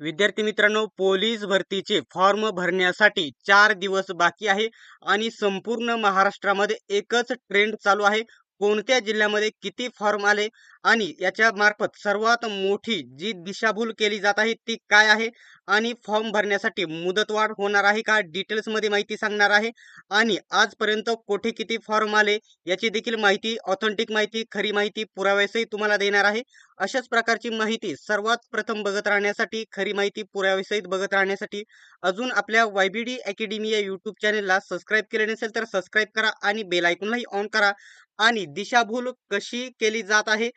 विद्यार्थी मित्रांनो police भरतीचे form भरण्यासाठी चार दिवस बाकी आहे आणि संपूर्ण महाराष्ट्रामध्ये एकच ट्रेंड चालू आहे. कोणत्या जिल्ह्यामध्ये किती फॉर्म आले आणि याच्या मार्फत सर्वात मोठी जी दिशाभूल केली जात आहे ती काय आहे? आणि फॉर्म भरण्यासाठी मुदतवाढ होणार आहे का? डिटेल्समध्ये माहिती सांगणार आहे. आणि आजपर्यंत कोठे किती फॉर्म आले याची देखील माहिती ऑथेंटिक माहिती खरी माहिती पुराव्यासही तुम्हाला देणार आहे. अशाच प्रकारची माहिती सर्वात प्रथम बघत राहण्यासाठी खरी माहिती पुराव्यासहित बघत राहण्यासाठी अजून आपल्या वाई बी डी अकॅडमी या यूट्यूब चॅनलला सबस्क्राईब केले नसेल तर सबस्क्राईब करा आणि बेल आयकॉनलाही ऑन करा. आणि दिशाभूल कशी केली जात आहे?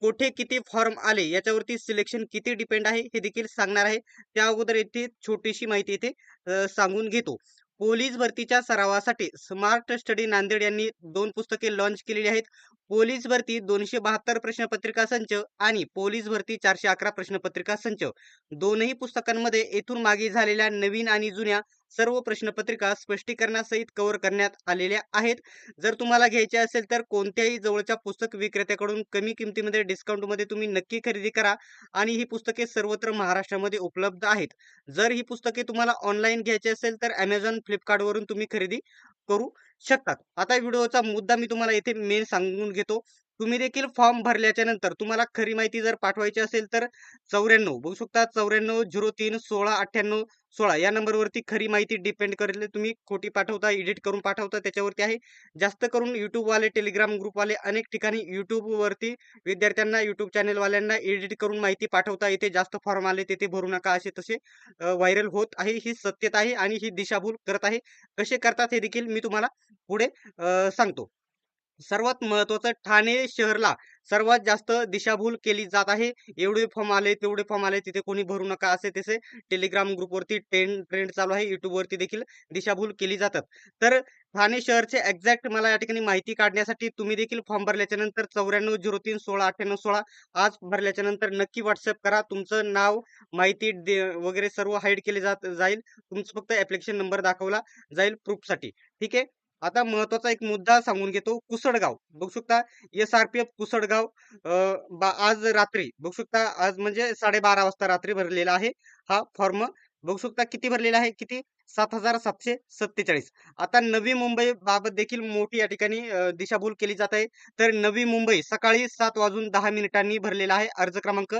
कुठे किती फॉर्म आले? याच्यावरती सिलेक्शन किती डिपेंड आहे? हे देखील सांगणार आहे. त्या अगोदर येथे छोटीशी माहिती येथे सांगून घेतो. पोलीस भरतीच्या सरावासाठी स्मार्ट स्टडी नांदेड यांनी दोन पुस्तके लॉन्च केलेली आहेत. पोलीस भरती दोनशे बहात्तर प्रश्नपत्रिका संच आणि पोलीस भरती चारशे अकरा प्रश्नपत्रिका संच. दोनही पुस्तकांमध्ये येथून मागे झालेल्या नवीन आणि जुन्या सर्व प्रश्नपत्रिका स्पष्टीकरणासहित कव्हर करण्यात आलेल्या आहेत. जर तुम्हाला घ्यायचे असेल तर कोणत्याही जवळच्या पुस्तक विक्रेत्याकडून कमी किमतीमध्ये डिस्काउंटमध्ये तुम्ही नक्की खरेदी करा आणि ही पुस्तके सर्वत्र महाराष्ट्रामध्ये उपलब्ध आहेत. जर ही पुस्तके तुम्हाला ऑनलाईन घ्यायची असेल तर अमेझॉन फ्लिपकार्टवरून तुम्ही खरेदी करू शकतात. आता व्हिडिओचा मुद्दा मी तुम्हाला येथे मेन सांगून घेतो. तुम्ही देखील फॉर्म भरल्याच्या नंतर तुम्हाला खरी माहिती जर पाठवायची असेल तर चौऱ्याण्णव बघू शकता चौऱ्याण्णव झिरो तीन सोळा अठ्ठ्याण्णव सोळा या नंबरवरती खरी माहिती डिपेंड करेल. तुम्ही खोटी पाठवता एडिट करून पाठवता त्याच्यावरती आहे. जास्त करून युट्यूबवाले टेलिग्राम ग्रुपवाले अनेक ठिकाणी युट्यूबवरती विद्यार्थ्यांना युट्यूब चॅनलवाल्यांना एडिट करून माहिती पाठवता येते. जास्त फॉर्म आले तेथे भरू नका असे तसे व्हायरल होत आहे. ही सत्यता आहे आणि ही दिशाभूल करत आहे. कसे करतात हे देखील मी तुम्हाला पुढे सांगतो. सर्वात महत्वाचं ठाणे शहरला सर्वात जास्त दिशाभूल केली जात आहे. एवढे फॉर्म आले तेवढे फॉर्म आले तिथे कोणी भरू नका असे तसे टेलिग्राम ग्रुपवरती ट्रेंड ट्रेंड चालू आहे. युट्यूबवरती देखील दिशाभूल केली जातात. तर ठाणे शहरचे एक्झॅक्ट मला या ठिकाणी माहिती काढण्यासाठी तुम्ही देखील फॉर्म भरल्याच्या नंतर चौऱ्याण्णव झिरो तीन सोळा अठ्ठ्याण्णव सोळा आज भरल्याच्या नंतर नक्की व्हॉट्सअप करा. तुमचं नाव माहिती दे- वगैरे सर्व हाईड केले जात जाईल. तुमचं फक्त ऍप्लिकेशन नंबर दाखवला जाईल प्रूफसाठी ठीक आहे? आता महत्त्वाचा एक मुद्दा सांगून घेतो कुसडगाव. बघू शकता S R P F Kusadgaon बा- आज रात्री बघू शकता आज म्हणजे साडेबारा वाजता रात्री भरलेला आहे हा फॉर्म. बघू शकता किती भरलेला आहे? किती? सात हजार सातशे सत्तेचाळीस. आता नवी मुंबई बाबत देखील मोठी या ठिकाणी दिशाभूल केली जात आहे. तर नवी मुंबई सकाळी सात वाजून दहा मिनिटांनी भरलेला आहे अर्ज क्रमांक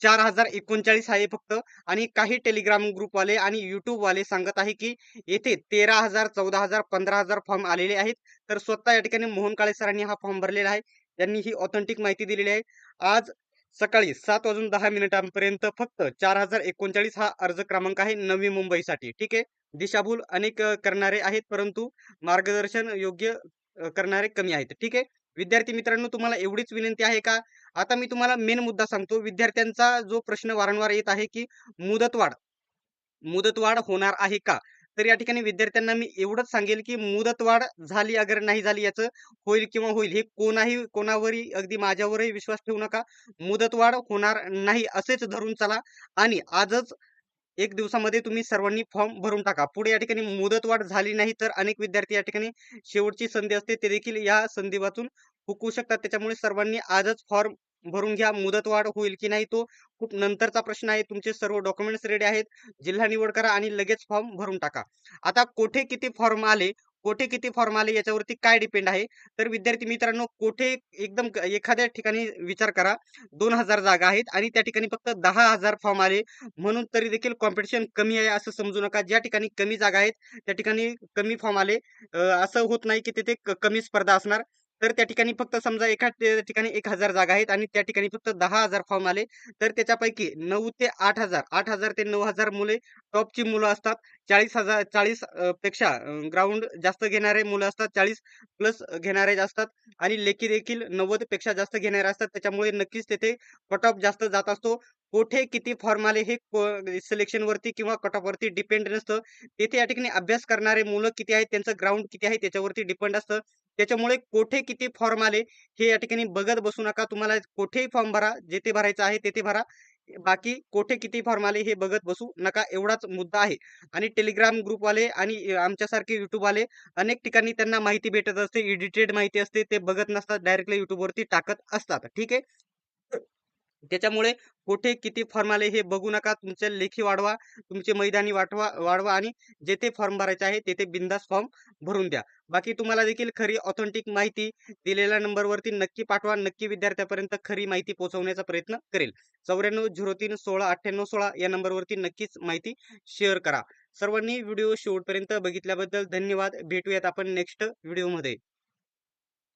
चार हजार एकोणचाळीस आहे फक्त. आणि काही टेलिग्राम ग्रुपवाले आणि यूट्यूबवाले सांगत आहे की येथे तेरा हजार चौदा हजार पंधरा हजार फॉर्म आलेले आहेत. तर स्वतः या ठिकाणी मोहन काळे सरांनी हा फॉर्म भरलेला आहे. त्यांनी ही ऑथेंटिक माहिती दिलेली आहे. आज सकाळी सात वाजून दहा मिनिटांपर्यंत फक्त चार हजार एकोणचाळीस हा अर्ज क्रमांक आहे नवी मुंबईसाठी. ठीक आहे? दिशाभूल अनेक करणारे आहेत परंतु मार्गदर्शन योग्य करणारे कमी आहेत. ठीक आहे? विद्यार्थी मित्रांनो तुम्हाला एवढीच विनंती आहे का? आता मी तुम्हाला मेन मुद्दा सांगतो. विद्यार्थ्यांचा जो प्रश्न वारंवार येत आहे की मुदतवाढ. मुदतवाढ होणार आहे का? तर या ठिकाणी विद्यार्थ्यांना मी एवढंच सांगेल की मुदतवाढ झाली अगर नाही झाली याचं होईल किंवा होईल हे कोणाही कोणावरही अगदी माझ्यावरही विश्वास ठेवू नका. मुदतवाढ होणार नाही असेच धरून चला आणि आजच एक दिवसामध्ये तुम्ही सर्वांनी फॉर्म भरून टाका. पुढे या ठिकाणी मुदतवाढ झाली नाही तर अनेक विद्यार्थी या ठिकाणी शेवटची संधी असते. ते देखील या संधी वाचून हुकू शकतात. त्याच्यामुळे सर्वांनी आजच फॉर्म भरून घ्या. मुदतवाढ होईल की नाही तो? खूप नंतरचा प्रश्न आहे. तुमचे सर्व डॉक्युमेंट्स रेडी आहेत. जिल्हा निवड करा आणि लगेच फॉर्म भरून टाका. आता कोठे किती फॉर्म आले? कोठे किती फॉर्म आले? याच्यावरती काय डिपेंड आहे? तर विद्यार्थी मित्रांनो कोठे एकदम एखाद्या ठिकाणी विचार करा. दोन हजार जागा आहेत आणि त्या ठिकाणी फक्त दहा हजार फॉर्म आले. म्हणून तरी देखील कॉम्पिटिशन कमी आहे असं समजू नका. ज्या ठिकाणी कमी जागा आहेत त्या ठिकाणी कमी फॉर्म आले. असं होत नाही की तिथे कमी स्पर्धा असणार. तर त्या ठिकाणी फक्त समजा एका ठिकाणी एक हजार जागा आहेत आणि त्या ठिकाणी फक्त दहा हजार फॉर्म आले तर त्याच्यापैकी नऊ ते आठ हजार आठ हजार ते नऊ हजार मुले टॉपची मुलं असतात. चाळीस हजार चाळीसपेक्षा ग्राउंड जास्त घेणारे मुलं असतात. चाळीस प्लस घेणारे असतात आणि लेखी देखील नव्वदपेक्षा जास्त घेणारे असतात. त्याच्यामुळे नक्कीच तेथे कट ऑफ जास्त जात असतो. कोठे किती फॉर्म आले हे सिलेक्शन वरती किंवा कट ऑफ वरती डिपेंड नसतं. तेथे या ठिकाणी अभ्यास करणारे मुलं किती आहेत त्यांचं ग्राउंड किती आहे त्याच्यावरती डिपेंड असतं. त्याच्यामुळे कोठे किती फॉर्म आले हे या ठिकाणी बघत बसू नका. तुम्हाला कोठेही फॉर्म भरा जेथे भरायचं आहे तेथे भरा. बाकी कोठे किती फॉर्म आले हे बघत बसू नका एवढाच मुद्दा आहे. आणि टेलिग्राम ग्रुपवाले आणि आमच्यासारखे युट्यूबवाले अनेक ठिकाणी त्यांना माहिती भेटत असते एडिटेड माहिती असते ते बघत नसतात डायरेक्टली युट्यूबवरती टाकत असतात. ठीक आहे? त्याच्यामुळे कुठे किती फॉर्म आले हे बघू नका. तुमचे लेखी वाढवा तुमचे मैदानी वाढवा वाढवा आणि जेथे फॉर्म भरायचे आहे तेथे बिंदास फॉर्म भरून द्या. बाकी तुम्हाला देखील खरी ऑथेंटिक माहिती दिलेल्या नंबरवरती नक्की पाठवा नक्की विद्यार्थ्यापर्यंत खरी माहिती पोहोचवण्याचा प्रयत्न करेल. चौऱ्याण्णव झिरो तीन सोळा अठ्ठ्याण्णव सोळा या नंबरवरती नक्कीच माहिती शेअर करा. सर्वांनी व्हिडिओ शेवटपर्यंत बघितल्याबद्दल धन्यवाद. भेटूयात आपण नेक्स्ट व्हिडिओमध्ये